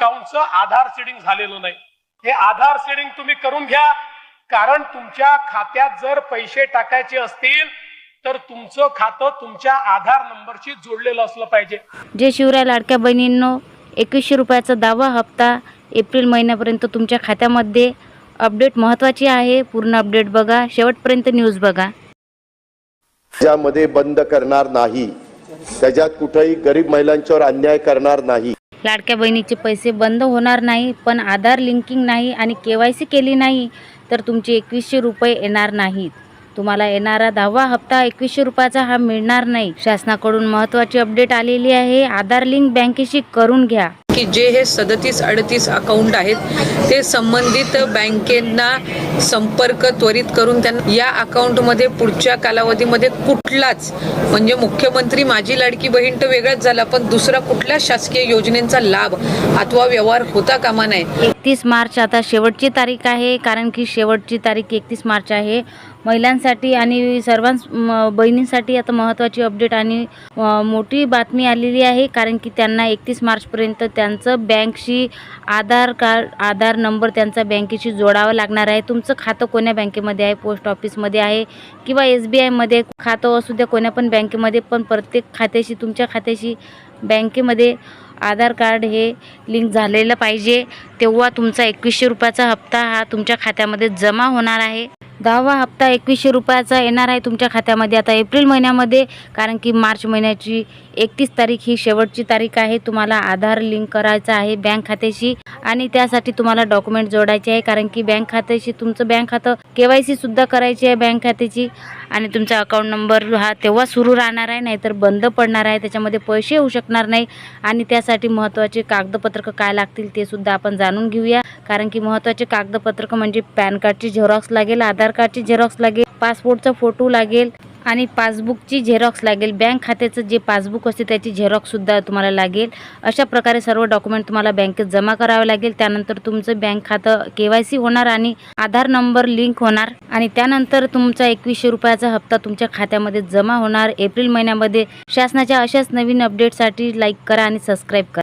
अकाउंटचं आधार seeding झालेलं नाही. हे आधार सीडिंग तुम्ही करून घ्या. कारण तुमच्या खात्यात जर पैसे टाकायचे असतील तर तुमचं खातं तुमच्या आधार नंबरशी जोडलेलं असलं पाहिजे. जे शिवराय लाडक्या बहिणींनो एकवीसशे रुपयाचा दहावा हप्ता एप्रिल महिन्यापर्यंत तुमच्या खात्यामध्ये अपडेट महत्त्वाची आहे. पूर्ण अपडेट बघा. शेवटपर्यंत न्यूज बघा. ज्यामध्ये बंद करणार नाही. त्याच्यात कुठेही गरीब महिलांच्यावर अन्याय करणार नाही. लाडक्या बहिणीचे पैसे बंद होणार नाही पण आधार लिंकिंग नाही आणि के वाय सी केली नाही तर तुमचे एकवीसशे रुपये येणार नाहीत. तुम्हाला येणारा दहावा हप्ता एकवीसशे रुपयाचा हा मिळणार नाही. शासनाकडून महत्त्वाची अपडेट आलेली आहे. आधार लिंक बँकेशी करून घ्या. की जे हे सदतीस अडतीस अकाउंट आहेत ते संबंधित बँकेंना संपर्क त्वरित करून त्यांना या अकाउंटमध्ये पुढच्या कालावधीमध्ये कुठलाच म्हणजे मुख्यमंत्री माझी लाडकी बहीण तर वेगळाच झाला पण दुसरा कुठल्या शासकीय योजनेचा लाभ अथवा व्यवहार होता कामा नये. एकतीस मार्च आता शेवटची तारीख आहे कारण की शेवटची तारीख एकतीस मार्च आहे. महिलांसाठी आणि सर्वांस म- बहिणींसाठी आता महत्त्वाची अपडेट आणि मोठी बातमी आलेली आहे कारण की त्यांना एकतीस मार्चपर्यंत त्यांचं बँकशी आधार कार्ड आधार नंबर त्यांचा बँकेशी जोडावा लागणार आहे. तुमचं खातं कोण्या बँकेमध्ये आहे? पोस्ट ऑफिसमध्ये आहे किंवा एस बी आयमध्ये खातं असू द्या कोण्या पण बँकेमध्ये पण प्रत्येक खात्याशी तुमच्या खात्याशी बँकेमध्ये आधार कार्ड हे लिंक झालेलं पाहिजे. तेव्हा तुमचा एकवीसशे रुपयाचा हप्ता हा तुमच्या खात्यामध्ये जमा होणार आहे. दहावा हप्ता एकवीसशे रुपयाचा येणार आहे तुमच्या खात्यामध्ये आता एप्रिल महिन्यामध्ये कारण की मार्च महिन्याची एकतीस तारीख ही शेवटची तारीख आहे. तुम्हाला आधार लिंक करायचं आहे बँक खात्याशी आणि त्यासाठी तुम्हाला डॉक्युमेंट जोडायचे आहे कारण की बँक खात्याशी तुमचं बँक खातं के वाय सीसुद्धा करायची आहे बँक खात्याची. आणि तुमचा अकाउंट नंबर हा तेव्हा सुरू राहणार आहे नाहीतर बंद पडणार आहे त्याच्यामध्ये पैसे येऊ शकणार नाही. आणि त्यासाठी महत्त्वाचे कागदपत्र काय लागतील ते सुद्धा आपण जाणून घेऊया. कारण की महत्त्वाचे कागदपत्रक म्हणजे पॅन कार्डची झेरॉक्स लागेल आधार कार्डची झेरॉक्स लागेल पासपोर्टचा फोटो लागेल आणि पासबुकची झेरॉक्स लागेल. बँक खात्याचं जे पासबुक असते त्याची झेरॉक्ससुद्धा तुम्हाला लागेल. अशा प्रकारे सर्व डॉक्युमेंट तुम्हाला बँकेत जमा करावे लागेल. त्यानंतर तुमचं बँक खातं के वाय सी होणार आणि आधार नंबर लिंक होणार आणि त्यानंतर तुमचा एकवीसशे रुपयाचा हप्ता तुमच्या खात्यामध्ये जमा होणार. एप्रिल महिन्यामध्ये शासनाच्या अशाच नवीन अपडेटसाठी लाईक करा आणि सबस्क्राईब करा.